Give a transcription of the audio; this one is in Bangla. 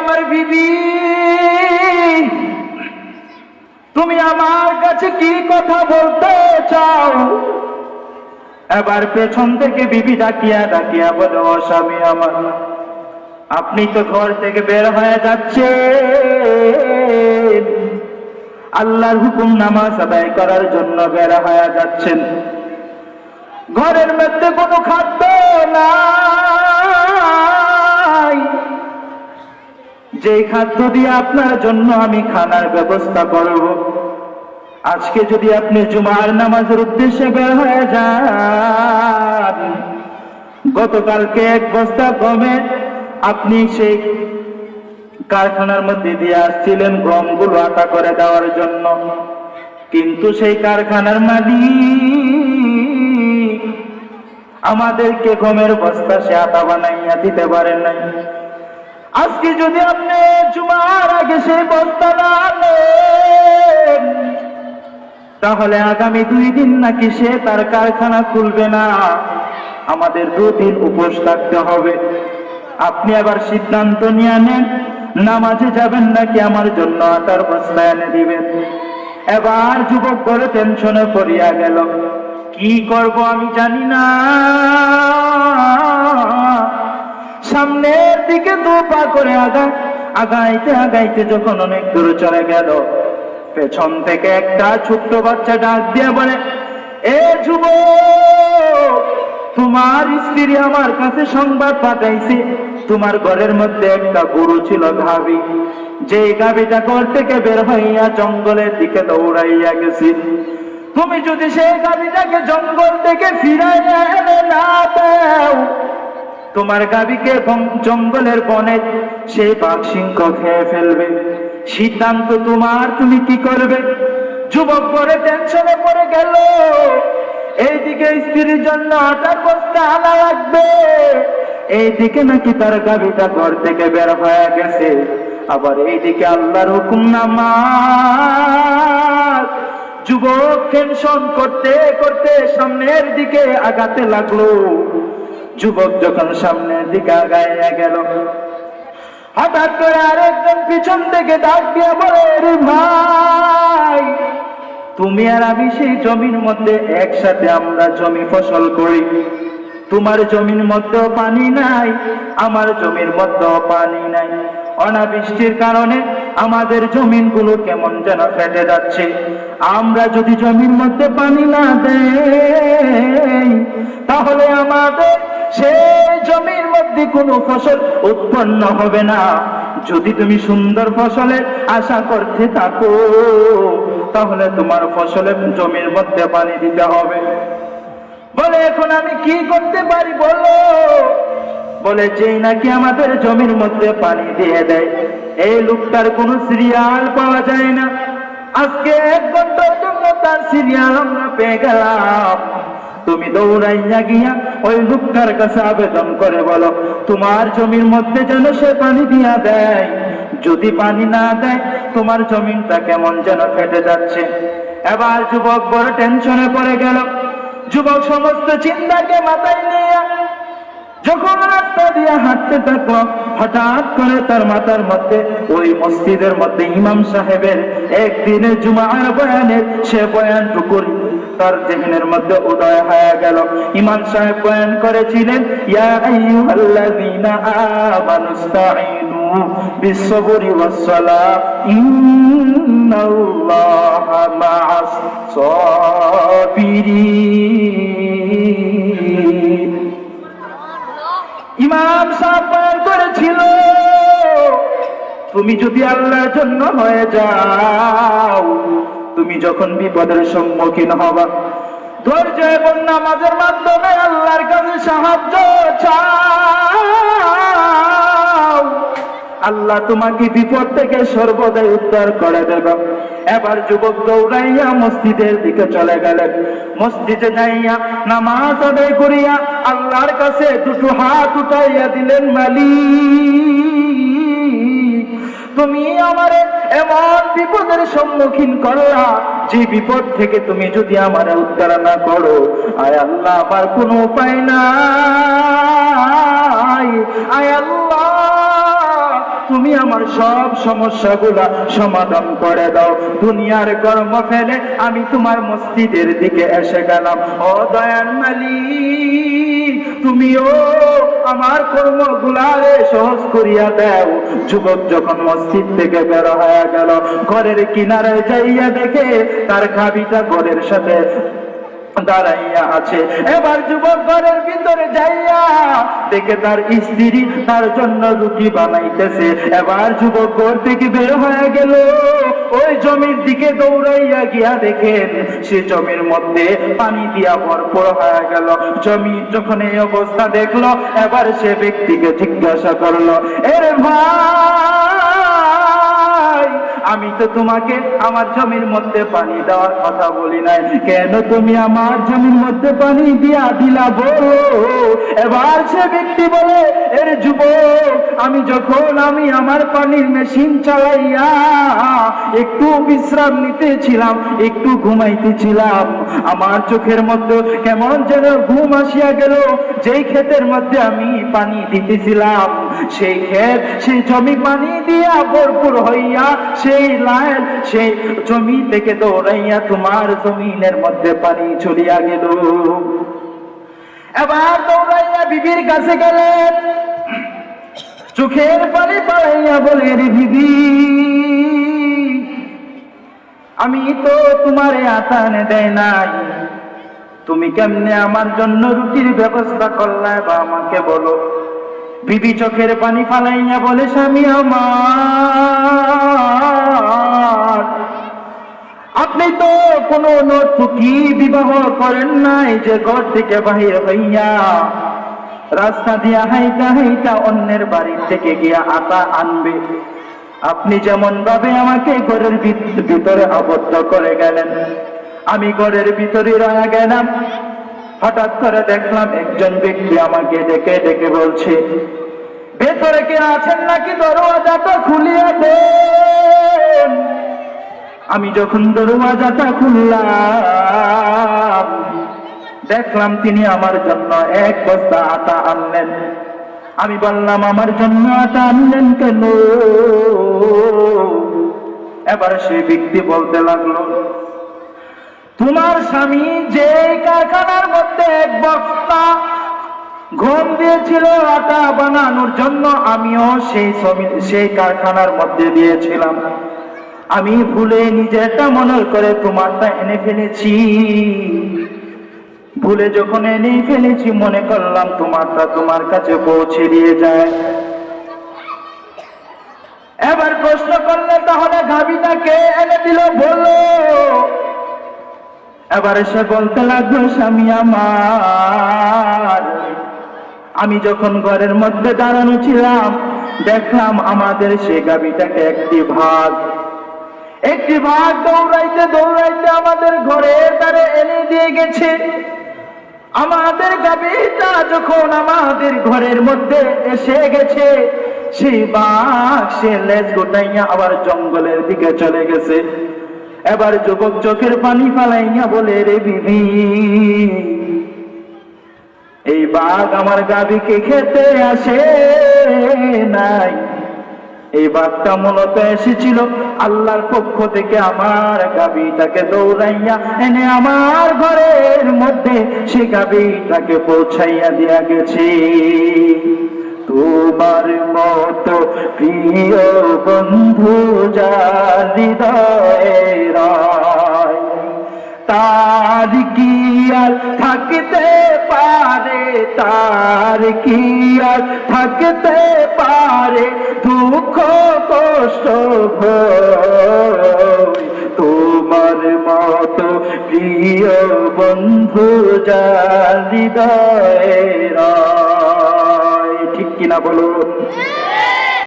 আমার বিবি। তুমি আমার কাছে কি কথা বলতে চাও? এবার পেছন থেকে বিবি ডাকিয়া ডাকিয়া বলে স্বামী আমার, আপনি তো ঘর থেকে বের হয়ে যাচ্ছে আল্লাহর হুকুম নামাজ আদায় করার জন্য বের হয়ে যাচ্ছেন। ঘরের মধ্যে কোনো খাদ্য নাই। যেই খাদ্য দিয়ে আপনার জন্য আমি খানার ব্যবস্থা করব, আজকে যদি আপনি জুমার নামাজের উদ্দেশ্যে বের হয়ে যান, গতকালকে এক বস্তা গমে আপনি সেই কারখানার মধ্যে দিয়ে আসছিলেন গমগুলো আটা করে দেওয়ার জন্য। কিন্তু সেই কারখানার মালিক আমাদেরকে গমের বস্তা সে আটা বানাইয়া দিতে পারেন নাই। আজকে যদি আপনি জুমার আগে সেই বস্তা না তাহলে আগামী দুই দিন নাকি সে তার কারখানা খুলবে না। আমাদের দুদিন উপোস থাকতে হবে। আপনি আবার সিদ্ধান্ত নিয়ে নেন, নামাজে যাবেন নাকি আমার জন্য আটার বস্তা এনে দিবেন। এবার যুবক করে টেনশনে পড়িয়া গেল। কি করব আমি জানি না। সামনের দিকে দু পা করে আগা আগাইতে আগাইতে যখন অনেক দূর চলে গেল, পেছন থেকে একটা ছোট্ট বাচ্চা ডাক দিয়ে বলে, এ যুব তোমার স্ত্রী আমার কাছে সংবাদ পাঠাইছে। তোমার ঘরের মধ্যে একটা গরু ছিল গাভী। যে গাভীটা ঘর থেকে বের হইয়া জঙ্গলের দিকে দৌড়াইয়া গেছি। তুমি যদি সেই গাভীটাকে জঙ্গল থেকে ফিরাইয়া এনে না দাও তোমার গাবিকে জঙ্গলের বনে সেই বাঘ সিংহ খেয়ে ফেলবে। সিদ্ধান্ত তোমার, তুমি কি করবে? যুবক পরে টেনশনে পড়ে গেল। এইদিকে স্ত্রীর জন্য আটার বস্তা আনা লাগবে। এইদিকে নাকি তার গাবিটা ঘর থেকে বের হয়ে গেছে। আবার এইদিকে আল্লাহর হুকুম নামাজ। যুবক টেনশন করতে করতে সামনের দিকে আগাতে লাগল। যুবক যখন সামনের দিকে আগাইয়া গেল, হঠাৎ করে আরেকজন পিছন থেকে ডাক বলে, "রে ভাই, তুমি আর আমি সেই জমির মধ্যে একসাথে আমরা জমি ফসল করি। তোমার জমির মধ্যেও পানি নাই, আমার জমির মধ্যেও পানি নাই। অনাবৃষ্টির কারণে আমাদের জমিনগুলো কেমন যেন ফেটে যাচ্ছে। আমরা যদি জমির মধ্যে পানি না দেই, তাহলে আমাদের সেই জমির মধ্যে কোনো ফসল উৎপন্ন হবে না। যদি তুমি সুন্দর ফসলের আশা করতে থাকো, তাহলে তোমার ফসলের জমির মধ্যে পানি দিতে হবে। বলে, এখন আমি কি করতে পারি বলো? বলে, যেই নাকি আমাদের জমির মধ্যে পানি দিয়ে দেয়, এই লোকটার কোনো সিরিয়াল পাওয়া যায় না। আজকে এক ঘণ্টার জন্য তার সিরিয়াল আমরা পেয়ে গেলাম। তুমি দৌড়াইয়া গিয়া ওই লোকটার কাছে আবেদন করে বলো, তোমার জমির মধ্যে যেন সে পানি দিয়া দেয়। যদি পানি না দেয়, তোমার জমিনটা কেমন যেন ফেটে যাচ্ছে। এবার যুবক বড় টেনশনে পড়ে গেল। যুবক সমস্ত চিন্তাকে মাথায় নিয়ে যখন রাস্তা দিয়ে হাঁটতে থাকল, হঠাৎ করে তার মাথার মধ্যে, ওই মসজিদের মধ্যে ইমাম সাহেবের একদিনে জুমার বয়ানের সে বয়ানটুকু তার জেহেনের মধ্যে উদয় হয়ে গেল। ইমাম সাহেব বয়ান করেছিলেন, ইয়া আইয়ুহাল্লাযীনা আমানুস্তাঈনু সাবিরিন ইমাম পার করেছিল। তুমি যদি আল্লাহর জন্য হয়ে যাও, তুমি যখন বিপদের সম্মুখীন হবা, ধৈর্য এবং নামাজের মাধ্যমে আল্লাহর কাছে সাহায্য চাও। আল্লাহ তোমাকে বিপদ থেকে সর্বদাই উদ্ধার করে দেব এবার যুবক দৌড়াইয়া মসজিদের দিকে চলে গেলেন। মসজিদে যাইয়া নামাজ আদায় করিয়া আল্লাহর কাছে দুটো হাত উঠাইয়া দিলেন, মালিক, তুমি আমারে এমন বিপদের সম্মুখীন করলা যে বিপদ থেকে তুমি যদি আমার উদ্ধার না করো। আয় আল্লাহ, আমার কোনো উপায় নাই। আয় আল্লাহ তুমি আমার সব সমস্যাগুলা সমাধান করে দাও। দুনিয়ার কর্ম ফেলে আমি তোমার মসজিদের দিকে এসে গেলাম। ও দয়ার মালিক, তুমিও আমার কর্মগুলারে সহজ করিয়া দাও। যুবক যখন মসজিদ থেকে বের হয়ে গেল, ঘরের কিনারে যাইয়া দেখে তার খাবিটা ঘরের সাথে দাঁড়াইয়া আছে। এবার যুবক ঘরের ভিতরে যাইয়া দেখে তার স্ত্রী তার জন্য রুটি বানাইতেছে। এবার যুবক ঘর থেকে বের হয়ে গেল। ওই জমির দিকে দৌড়াইয়া গিয়া দেখেন সে জমির মধ্যে পানি দিয়া ভরপুর হয়ে গেল। জমি যখন এই অবস্থা দেখল, এবার সে ব্যক্তিকে জিজ্ঞাসা করল, এর ভাই আমি তো তোমাকে আমার জমির মধ্যে পানি দেওয়ার কথা বলি নাই। কেন তুমি আমার জমির মধ্যে পানি দিয়া দিলা বলো এবার সে ব্যক্তি বলে, এর যুবক, আমি যখন আমি আমার পানির মেশিন চালাইয়া একটু বিশ্রাম নিতেছিলাম, একটু ঘুমাইতেছিলাম, আমার চোখের মধ্যে কেমন যেন ঘুম আসিয়া গেল, যেই ক্ষেতের মধ্যে আমি পানি দিতেছিলাম, সেই ক্ষেত, সেই জমি পানি দিয়া ভরপুর হইয়া সেই লাইন সেই জমি থেকে দৌড়াইয়া তোমার জমিনের মধ্যে পানি চলিয়া গেল। এবার দৌড়াইয়া বিবির কাছে গেলেন। চোখের পানি পাড়াইয়া বলে রে আমি তো তোমারে আতানে দেয় নাই। তুমি কেমনে আমার জন্য রুটির ব্যবস্থা করলে বা আমাকে বলো? বিবি চোখের পানি ফালাইয়া বলে, স্বামী আমার আপনি তো কোনো নর্তকী বিবাহ করেন নাই যে ঘর থেকে বাহির হইয়া রাস্তা দিয়া হাইটা হাইটা অন্যের বাড়ি থেকে গিয়া আটা আনবে। আপনি যেমন ভাবে আমাকে ঘরের ভিত- ভিতরে আবদ্ধ করে গেলেন, আমি ঘরের ভিতরে রয়ে গেলাম। হঠাৎ করে দেখলাম একজন ব্যক্তি আমাকে ডেকে ডেকে বলছে, ভেতরে কে আছেন নাকি? দরওয়াজাটা খুলিয়া দেন আমি যখন দরওয়াজাটা খুললাম, দেখলাম তিনি আমার জন্য এক বস্তা আটা আনলেন। আমি বললাম, আমার জন্য আটা আনলেন কেন? এবার সেই ব্যক্তি বলতে লাগল, তোমার স্বামী যে কারখানার মধ্যে এক বস্তা ঘুম দিয়েছিল আটা বানানোর জন্য, আমিও সেই সেই কারখানার মধ্যে দিয়েছিলাম। আমি ভুলে নিজেরটা মনে করে তোমারটা এনে ফেলেছি। ভুলে যখন এনে ফেলেছি, মনে করলাম তোমারটা তোমার কাছে পৌঁছে দিয়ে যায়। এবার প্রশ্ন করলে তাহলে গাবিটা কে এনে দিল বলো। এবার সে বলতে লাগল, স্বামী আমার। আমি যখন ঘরের মধ্যে দাঁড়ানো ছিলাম, দেখলাম আমাদের সে গাবিটাকে একটি ভাগ একটি ভাগ দৌড়াইতে দৌড়াইতে আমাদের ঘরের দ্বারে এনে দিয়ে গেছে। আমাদের গাবিটা যখন আমাদের ঘরের মধ্যে এসে গেছে সেই বাঘ সে লেজ গোটাইয়া আবার জঙ্গলের দিকে চলে গেছে। এবার যুবক চোখের পানি ফালাইয়া বলে, রে বিবি, এই বাঘ আমার গাবিকে খেতে আসে নাই। এই বার্তা মূলত এসেছিল আল্লাহর পক্ষ থেকে আমার গাবিটাকে দৌড়াইয়া এনে আমার ঘরের মধ্যে সে গাবিটাকে পৌঁছাইয়া দিয়া গেছে। তোমার মতো প্রিয় বন্ধু হৃদয়ে তার কি আর থাকতে পারে তার কি আর থাকতে পারে দুঃখ, কষ্ট। তোমার মত প্রিয় বন্ধু যার হৃদয়। ঠিক কিনা বলুন